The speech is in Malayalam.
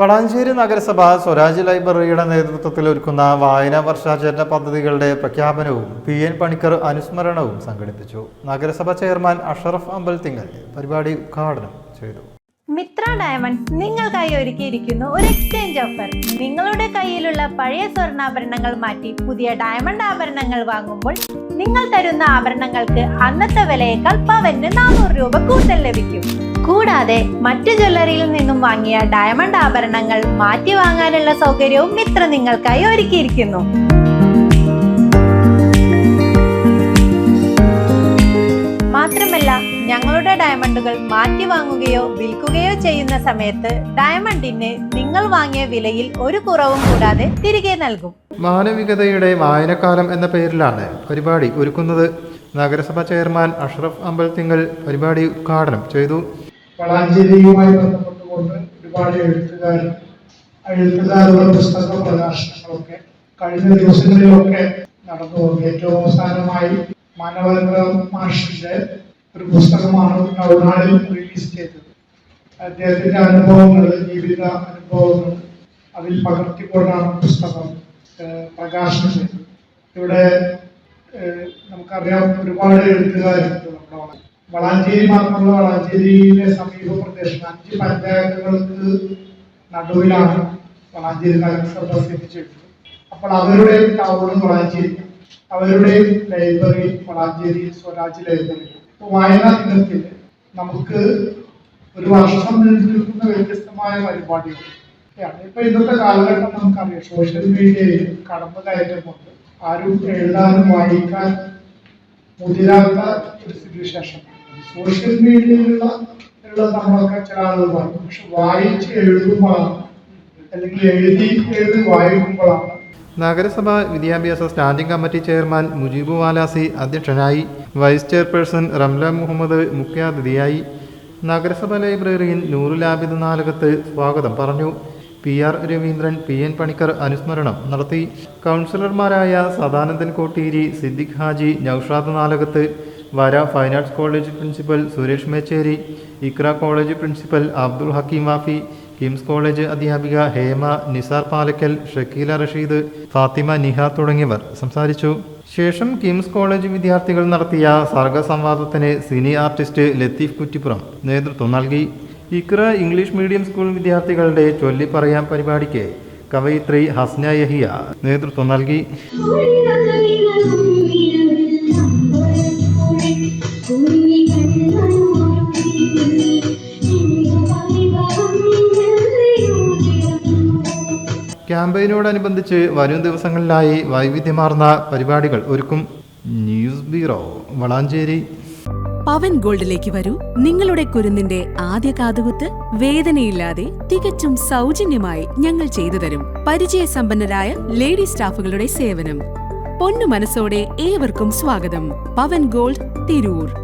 വളാഞ്ചേരി നഗരസഭ സ്വരാജ് ലൈബ്രറിയുടെ നേതൃത്വത്തിൽ ഒരുക്കുന്ന വായനാ വർഷാചരണ പദ്ധതികളുടെ പ്രഖ്യാപനവും പി എൻ പണിക്കർ അനുസ്മരണവും സംഘടിപ്പിച്ചു. നഗരസഭ ചെയർമാൻ അഷറഫ് അമ്പൽത്തിങ്ങൽ പരിപാടി ഉദ്ഘാടനം ചെയ്തു. മിത്ര ഡയമണ്ട് നിങ്ങൾക്കായി ഒരുക്കിയിരിക്കുന്നു ഒരു എക്സ്ചേഞ്ച് ഓഫർ നിങ്ങളുടെ കയ്യിലുള്ള പഴയ സ്വർണാഭരണങ്ങൾ മാറ്റി പുതിയ ഡയമണ്ട് ആഭരണങ്ങൾ വാങ്ങുമ്പോൾ നിങ്ങൾ തരുന്ന ആഭരണങ്ങൾക്ക് അന്നത്തെ വിലയേക്കാൾ പവന് നാനൂറ് രൂപ കൂടുതൽ ലഭിക്കും. കൂടാതെ മറ്റു ജ്വല്ലറിയിൽ നിന്നും വാങ്ങിയ ഡയമണ്ട് ആഭരണങ്ങൾ മാറ്റി വാങ്ങാനുള്ള സൗകര്യവും മിത്ര നിങ്ങൾക്കായി ഒരുക്കിയിരിക്കുന്നു. മാത്രമല്ല ഞങ്ങളുടെ ഡയമണ്ടുകൾ മാറ്റി വാങ്ങുകയോ വിൽക്കുകയോ ചെയ്യുന്ന സമയത്ത് ഡയമണ്ടിന് നിങ്ങൾ വാങ്ങിയ വിലയിൽ ഒരു കുറവും കൂടാതെ തിരികെ നൽകും. മാനവികതയുടെ വായനക്കാലം എന്ന പേരിലാണ് പരിപാടി ഒരുക്കുന്നത്. നഗരസഭാ ചെയർമാൻ അഷ്റഫ് അമ്പൽത്തിങ്ങൽ പരിപാടി ഉദ്ഘാടനം ചെയ്തു. വളാഞ്ചേരിയുമായി ബന്ധപ്പെട്ടുകൊണ്ട് ഒരുപാട് എഴുത്തുകാർ എഴുത്തുകാരുടെ പുസ്തക പ്രകാശനങ്ങളൊക്കെ കഴിഞ്ഞ ദിവസങ്ങളിലൊക്കെ നടന്നു ഏറ്റവും അവസാനമായി മാനവേന്ദ്ര മാഷിന്റെ ഒരു പുസ്തകമാണ് തമിഴ്നാടിൽ റിലീസ് ചെയ്തത്. അദ്ദേഹത്തിന്റെ അനുഭവങ്ങൾ ജീവിത അനുഭവങ്ങൾ അതിൽ പകർത്തിക്കൊണ്ടാണ് പുസ്തകം പ്രകാശനം ചെയ്തത്. ഇവിടെ നമുക്കറിയാം ഒരുപാട് എഴുത്തുകാരുണ്ട് നമ്മുടെ വളാഞ്ചേരി മാത്രമല്ല വളാഞ്ചേരിയിലെ സമീപ പ്രദേശം അഞ്ച് പഞ്ചായത്തുകൾക്ക് നടുവിലാണ് വളാഞ്ചേരി നഗരസഭ സ്ഥിതി ചെയ്തത് അപ്പോൾ അവരുടെ ടൗണും വളാഞ്ചേരി അവരുടെ ലൈബ്രറി വളാഞ്ചേരി സ്വരാജ് ലൈബ്രറി ഇപ്പൊ വായനാ ദിനത്തിൽ നമുക്ക് ഒരു വർഷം നിൽക്കുന്ന വ്യത്യസ്തമായ പരിപാടികൾ ഇപ്പൊ ഇന്നത്തെ കാലഘട്ടം നമുക്കറിയാം. സോഷ്യൽ മീഡിയയിൽ കടന്നു കയറ്റമുണ്ട്. ആരും എഴുതാനും വായിക്കാൻ മുതിരാത്ത ഒരു സ്ഥിതിവിശേഷം സോഷ്യൽ മീഡിയയിലുള്ള ഉള്ള നമ്മളൊക്കെ പക്ഷെ വായിച്ച് എഴുതുമ്പോഴാണ് അല്ലെങ്കിൽ എഴുതി എഴുതി വായിക്കുമ്പോഴാണ്. നഗരസഭ വിദ്യാഭ്യാസ standing committee chairman Mujeeb Valasi അധ്യക്ഷനായി. വൈസ് ചെയർപേഴ്സൺ റംല മുഹമ്മദ് മുഖ്യാതിഥിയായി. നഗരസഭ ലൈബ്രറിയിൽ നൂറുലാബിദ് നാലകത്ത് സ്വാഗതം പറഞ്ഞു. P R Raveendran P N Panicker അനുസ്മരണം നടത്തി. കൗൺസിലർമാരായ Sadanandan Kotteeri Siddique Haji Noushad Nalakath Vara fine arts college principal Suresh Mecheri Iqra college principal Abdul Hakeem Wafy Kims college അധ്യാപിക ഹേമ നിസാർ പാലക്കൽ ഷക്കീല റഷീദ് ഫാത്തിമ നിഹ തുടങ്ങിയവർ സംസാരിച്ചു. ശേഷം കിംസ് കോളേജ് വിദ്യാർത്ഥികൾ നടത്തിയ സർഗസംവാദത്തിന് സിനി ആർട്ടിസ്റ്റ് ലത്തീഫ് കുറ്റിപ്പുറം നേതൃത്വം നൽകി. ഇക്ര ഇംഗ്ലീഷ് മീഡിയം സ്കൂൾ വിദ്യാർത്ഥികളുടെ ചൊല്ലി ചൊല്ലിപ്പറയാൻ പരിപാടിക്ക് കവയിത്രി ഹസ്ന യഹിയ നേതൃത്വം നൽകി. ക്യാമ്പയിനോടനുബന്ധിച്ച് വരും ദിവസങ്ങളിലായി വൈവിധ്യമാർന്ന പരിപാടികൾ ഒരുക്കും ന്യൂസ് ബ്യൂറോ വളാഞ്ചേരി. പവൻ ഗോൾഡിലേക്ക് വരൂ. നിങ്ങളുടെ കുരുന്നിന്റെ ആദ്യ കാതുകുത്ത് വേദനയില്ലാതെ തികച്ചും സൗജന്യമായി ഞങ്ങൾ ചെയ്തു തരും. പരിചയസമ്പന്നരായ ലേഡി സ്റ്റാഫുകളുടെ സേവനം. പൊന്നു മനസ്സോടെ ഏവർക്കും സ്വാഗതം. പവൻ ഗോൾഡ് തിരൂർ.